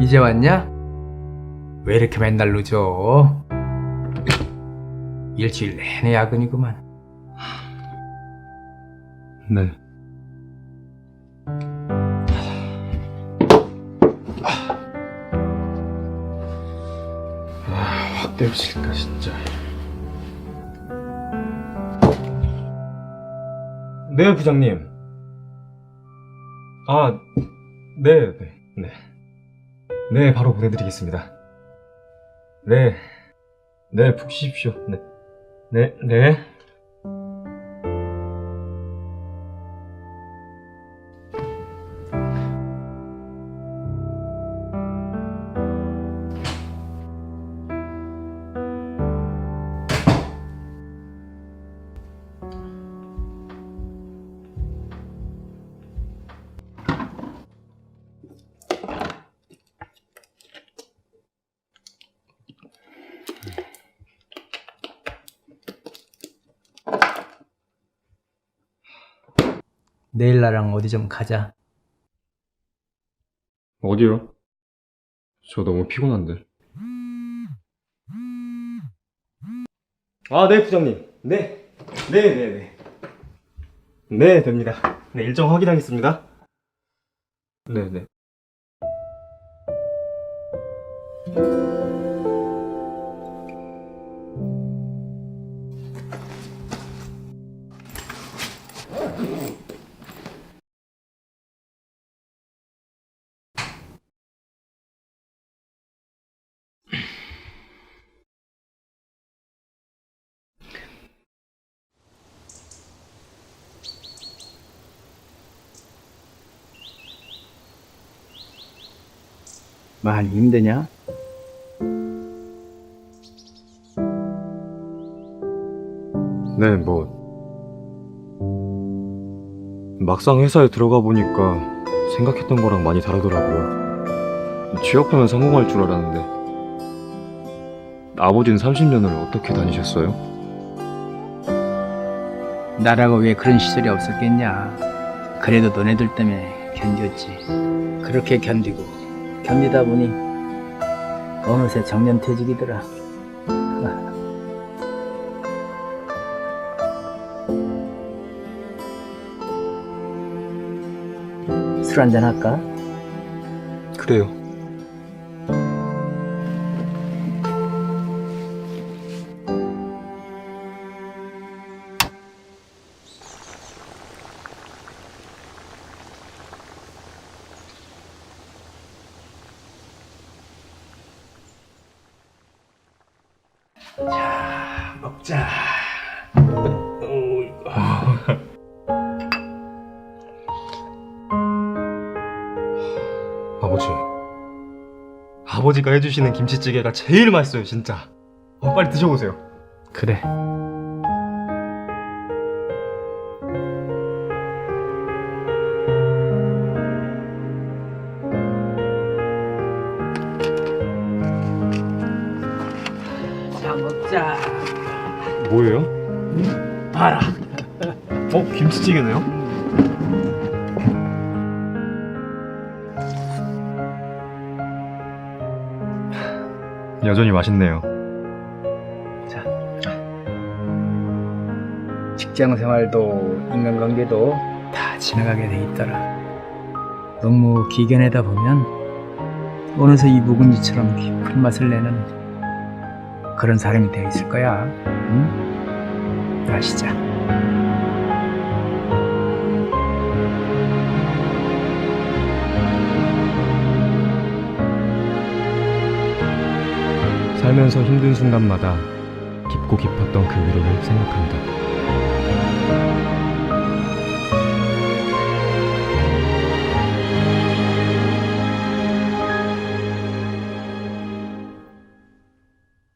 이제 왔냐? 왜 이렇게 맨날 늦어? 일주일 내내 야근이구만. 네. 아, 확 때우실까 진짜. 네, 부장님. 아, 네, 네, 네. 네, 바로 보내드리겠습니다. 네, 네, 푹 쉬십시오. 네, 네, 네. 내일 나랑 어디 좀 가자. 어디요? 저 너무 피곤한데. 아, 네, 부장님. 네. 네, 네, 네. 네, 됩니다. 네, 일정 확인하겠습니다. 네, 네. 많이 힘드냐? 네, 뭐. 막상 회사에 들어가 보니까 생각했던 거랑 많이 다르더라고요. 취업하면 성공할 줄 알았는데. 아버지는 30년을 어떻게 다니셨어요? 나라고 왜 그런 시절이 없었겠냐. 그래도 너네들 때문에 견뎠지. 그렇게 견디고 견디다 보니 어느새 정년퇴직이더라. 술 한잔 할까? 그래요. 먹자. 아버지. 아버지가 해주시는 김치찌개가 제일 맛있어요, 진짜. 어, 빨리 드셔보세요. 그래. 자 먹자. 뭐예요? 봐라. 어, 김치찌개네요? 여전히 맛있네요. 자. 직장 생활도 인간관계도 다 지나가게 돼 있더라. 너무 기견하다 보면 어느새 이 묵은지처럼 깊은 맛을 내는 그런 사람이 되어 있을 거야. 응? 마시자. 살면서 힘든 순간마다 깊고 깊었던 그 위로를 생각한다.